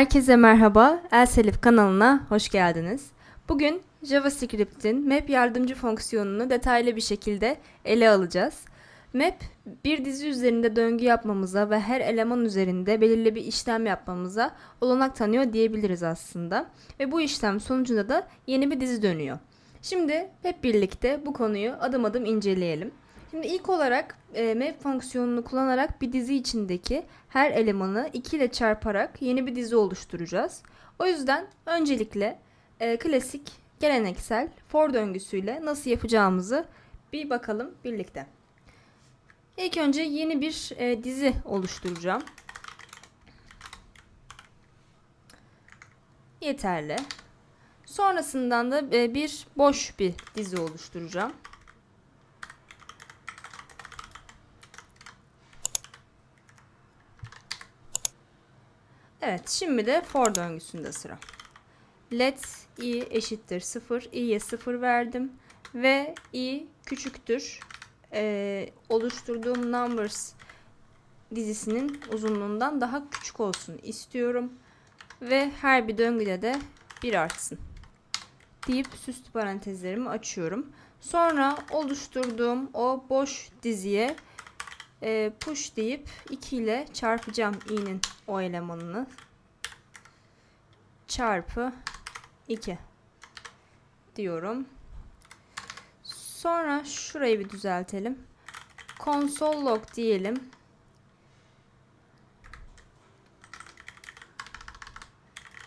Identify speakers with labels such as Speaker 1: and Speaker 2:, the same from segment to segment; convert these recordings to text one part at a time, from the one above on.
Speaker 1: Herkese merhaba, Elselif kanalına hoş geldiniz. Bugün JavaScript'in map yardımcı fonksiyonunu detaylı bir şekilde ele alacağız. Map, bir dizi üzerinde döngü yapmamıza ve her eleman üzerinde belirli bir işlem yapmamıza olanak tanıyor diyebiliriz aslında. Ve bu işlem sonucunda da yeni bir dizi dönüyor. Şimdi hep birlikte bu konuyu adım adım inceleyelim. Şimdi ilk olarak e, map fonksiyonunu kullanarak bir dizi içindeki her elemanı 2 ile çarparak yeni bir dizi oluşturacağız. O yüzden öncelikle e, klasik, geleneksel for döngüsüyle nasıl yapacağımızı bir bakalım birlikte. İlk önce yeni bir e, dizi oluşturacağım. Yeterli. Sonrasından da e, bir boş bir dizi oluşturacağım. Evet, şimdi de for döngüsünde sıra. Let i eşittir 0, i'ye 0 verdim ve i küçüktür e, oluşturduğum numbers dizisinin uzunluğundan daha küçük olsun istiyorum ve her bir döngüde de 1 artsın deyip süslü parantezlerimi açıyorum. Sonra oluşturduğum o boş diziye e, push deyip 2 ile çarpacağım i'nin o elemanını. Çarpı 2 diyorum. Sonra şurayı bir düzeltelim. Console log diyelim.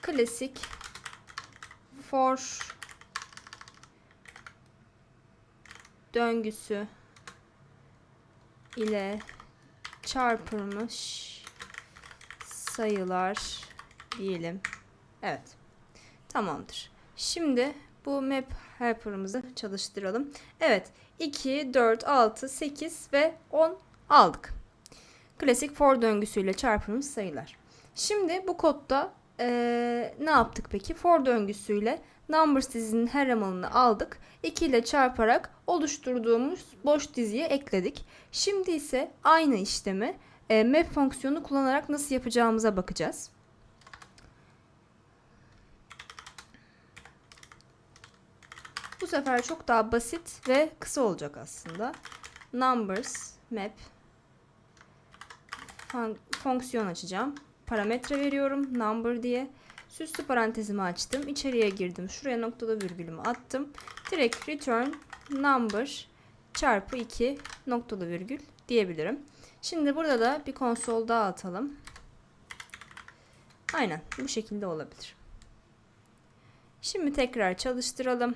Speaker 1: Klasik for döngüsü ile çarpılmış sayılar diyelim. Evet. Tamamdır. Şimdi bu map helper'ımızı çalıştıralım. Evet. 2, 4, 6, 8 ve 10 aldık. Klasik for döngüsüyle çarpılmış sayılar. Şimdi bu kodda ee, ne yaptık peki? For döngüsüyle numbers dizinin her elemanını aldık. 2 ile çarparak oluşturduğumuz boş diziye ekledik. Şimdi ise aynı işlemi e, map fonksiyonu kullanarak nasıl yapacağımıza bakacağız. Bu sefer çok daha basit ve kısa olacak aslında. Numbers map fonksiyon açacağım. Parametre veriyorum number diye. Süslü parantezimi açtım. İçeriye girdim. Şuraya noktalı virgülümü attım. Direkt return number çarpı 2 noktalı virgül diyebilirim. Şimdi burada da bir konsol daha atalım. Aynen bu şekilde olabilir. Şimdi tekrar çalıştıralım.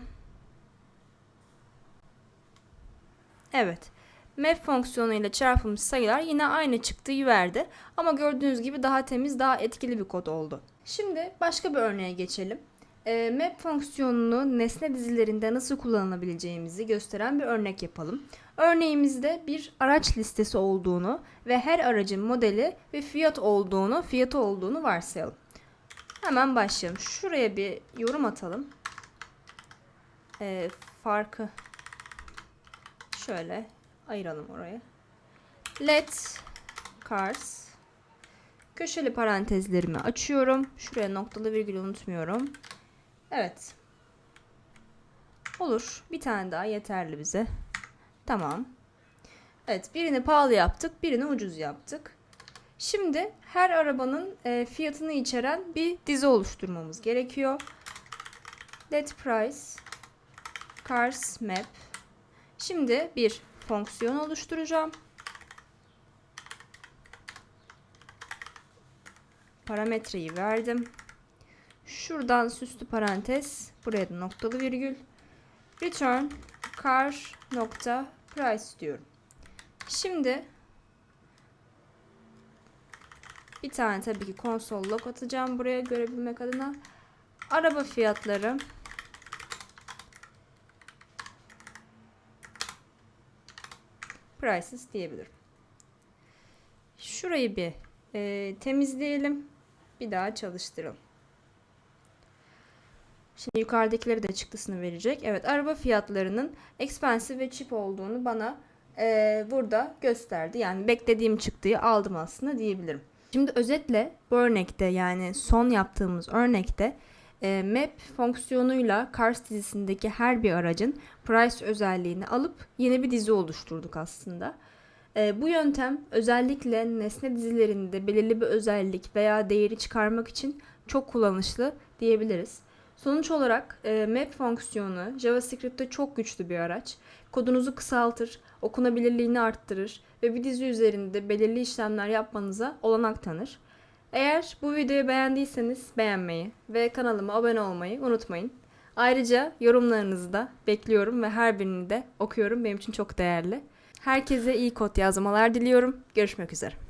Speaker 1: Evet. Map fonksiyonu ile çarpılmış sayılar yine aynı çıktığı verdi. Ama gördüğünüz gibi daha temiz, daha etkili bir kod oldu. Şimdi başka bir örneğe geçelim. E, map fonksiyonunu nesne dizilerinde nasıl kullanabileceğimizi gösteren bir örnek yapalım. Örneğimizde bir araç listesi olduğunu ve her aracın modeli ve fiyat olduğunu, fiyatı olduğunu varsayalım. Hemen başlayalım. Şuraya bir yorum atalım. E, farkı şöyle ayıralım oraya. Let cars köşeli parantezlerimi açıyorum. Şuraya noktalı virgül unutmuyorum. Evet. Olur. Bir tane daha yeterli bize. Tamam. Evet birini pahalı yaptık. Birini ucuz yaptık. Şimdi her arabanın e, fiyatını içeren bir dizi oluşturmamız gerekiyor. Let price cars map. Şimdi bir fonksiyon oluşturacağım. Parametreyi verdim. Şuradan süslü parantez, buraya da noktalı virgül. Return car nokta price diyorum. Şimdi bir tane tabii ki konsol log atacağım buraya görebilmek adına. Araba fiyatları prices diyebilirim. Şurayı bir e, temizleyelim. Bir daha çalıştıralım. Şimdi yukarıdakileri de çıktısını verecek. Evet araba fiyatlarının expensive ve cheap olduğunu bana e, burada gösterdi. Yani beklediğim çıktığı aldım aslında diyebilirim. Şimdi özetle bu örnekte yani son yaptığımız örnekte e, map fonksiyonuyla Cars dizisindeki her bir aracın price özelliğini alıp yeni bir dizi oluşturduk aslında. E, bu yöntem özellikle nesne dizilerinde belirli bir özellik veya değeri çıkarmak için çok kullanışlı diyebiliriz. Sonuç olarak e, map fonksiyonu JavaScript'te çok güçlü bir araç. Kodunuzu kısaltır, okunabilirliğini arttırır ve bir dizi üzerinde belirli işlemler yapmanıza olanak tanır. Eğer bu videoyu beğendiyseniz beğenmeyi ve kanalıma abone olmayı unutmayın. Ayrıca yorumlarınızı da bekliyorum ve her birini de okuyorum. Benim için çok değerli. Herkese iyi kod yazmalar diliyorum. Görüşmek üzere.